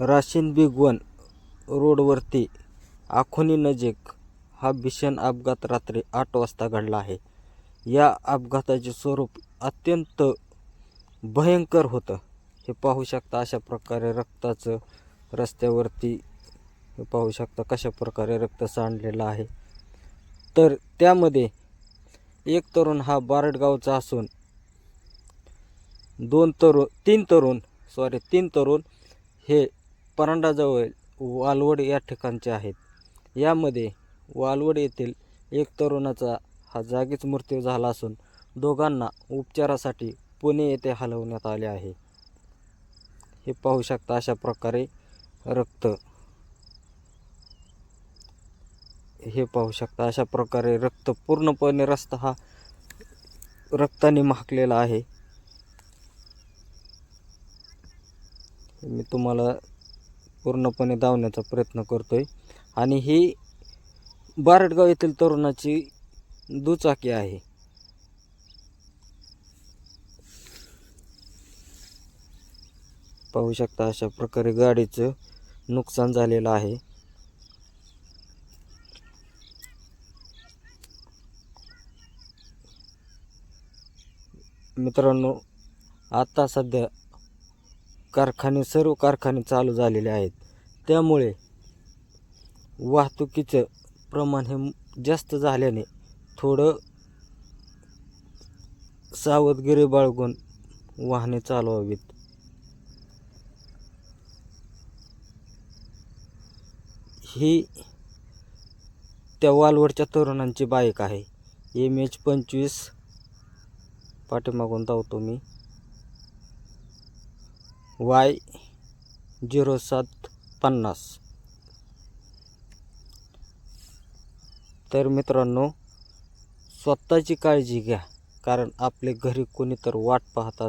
राशीन big one रोडवरती आखोनी नजीक हा भीषण अपघात रात्री आठ वाजता घडला आहे. या अपघाताचे स्वरूप अत्यंत भयंकर होतं. हे पाहू शकता अशा प्रकारे रक्ताचं रस्त्यावरती हे पाहू शकता कशा प्रकारे रक्त सांडलेलं आहे. तर त्यामध्ये एक तरुण हा बारडगावचा असून दोन तरुण तीन तरुण सॉरी तीन तरुण हे परांडाजवळ वालवड या ठिकाणचे आहेत. यामध्ये वालवड येथील एक तरुणाचा हा जागीच मृत्यू झाला असून दोघांना उपचारासाठी पुणे येथे हलवण्यात आले आहे. हे पाहू शकता अशा प्रकारे रक्त. हे पाहू शकता अशा प्रकारे रक्त पूर्णपणे रस्ता हा रक्ताने महाकलेला आहे. मी तुम्हाला पूर्णपणे धावण्याचा प्रयत्न करतो आहे आणि ही बारडगाव येथील तरुणाची दुचाकी आहे. पाहू शकता अशा प्रकारे गाडीचं नुकसान झालेलं आहे. मित्रांनो आता सध्या कारखाने सर्व कारखाने चालू झालेले आहेत. त्यामुळे वाहतुकीचं प्रमाण हे जास्त झाल्याने थोडं सावधगिरी बाळगून वाहने चालवावीत. ही त्या वालवडच्या तरुणांची बाईक आहे. एम एच पंचवीस पाठीमागून धावतो मी. वाय झिरो सात पन्नास. तर मित्रांनो स्वतःची काळजी घ्या कारण आपले घरी कोणी तर वाट पाहतात.